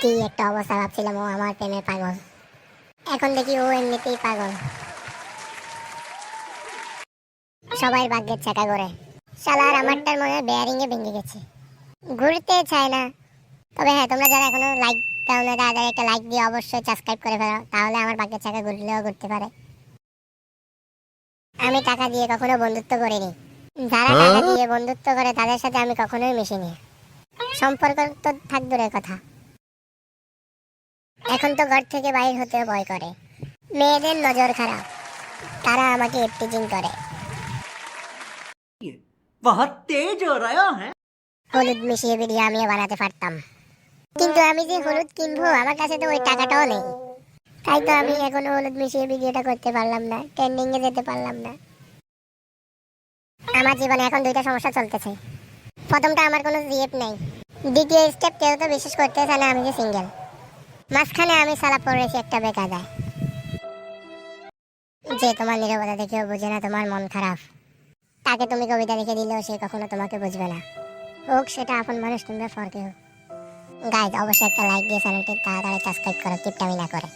কি একটা অবস্থা ভাবছিলাম ও আমার প্রেমে পাগল। এখন দেখি ও এমনিতেই পাগল। সবাই ভাগ্যের চাকা করে শালার আমারটার মনে হয় বেয়ারিং এ ভেঙে গেছে। ঘুরতে চায় না। তবে হ্যাঁ তোমরা যারা এখনও লাইক দাও না তাদের একটা লাইক দিয়ে অবশ্যই সাবস্ক্রাইব করে ফেলো। তাহলে আমার ভাগ্যের চাকা ঘুরলেও ঘুরতে পারে। আমি টাকা দিয়ে কখনো বন্ধুত্ব করিনি। যারা টাকা দিয়ে বন্ধুত্ব করে তাদের সাথে আমি কখনোই মিশিনি। সম্পর্ক তো থাক দূরের কথা। এখন তো ঘর থেকে বাইর হতে ভয় করে। মেয়েদের নজর খারাপ। তারা আমাকে এপটিজিং করে। বহুত তেজ হো রহা হ্যায় হলুদ মিশিয়ে বিরিয়ানি আমি বানাতে পারতাম। কিন্তু আমি যে হলুদ কিনবো আমার কাছে তো ওই টাকাটাও নেই। তাই তো আমি এখনও হলুদ মিশিয়ে ভিডিওটা করতে পারলাম না ট্রেন্ডিং এ যেতে পারলাম না। আমার জীবনে এখন দুইটা সমস্যা চলতেছে। প্রথমটা আমার কোনো জিএফ নেই। দ্বিতীয় স্টেপ কেউ তো বিশ্বাস করতে চায় না আমি যে সিঙ্গেল মাঝখানে আমি সালা পড়েছি একটা বেকা যায় যে তোমার নিরবতা দেখেও বুঝে না তোমার মন খারাপ। তাকে তুমি কবিতা লিখে দিলেও সে কখনো তোমাকে বুঝবে না। হোক, সেটা আপন মানুষ তুমি ফরকে হোক। গাইজ অবশ্যই একটা লাইক দিয়ে চ্যানেলটি তাড়াতাড়ি সাবস্ক্রাইব করো টিপটামি না করে।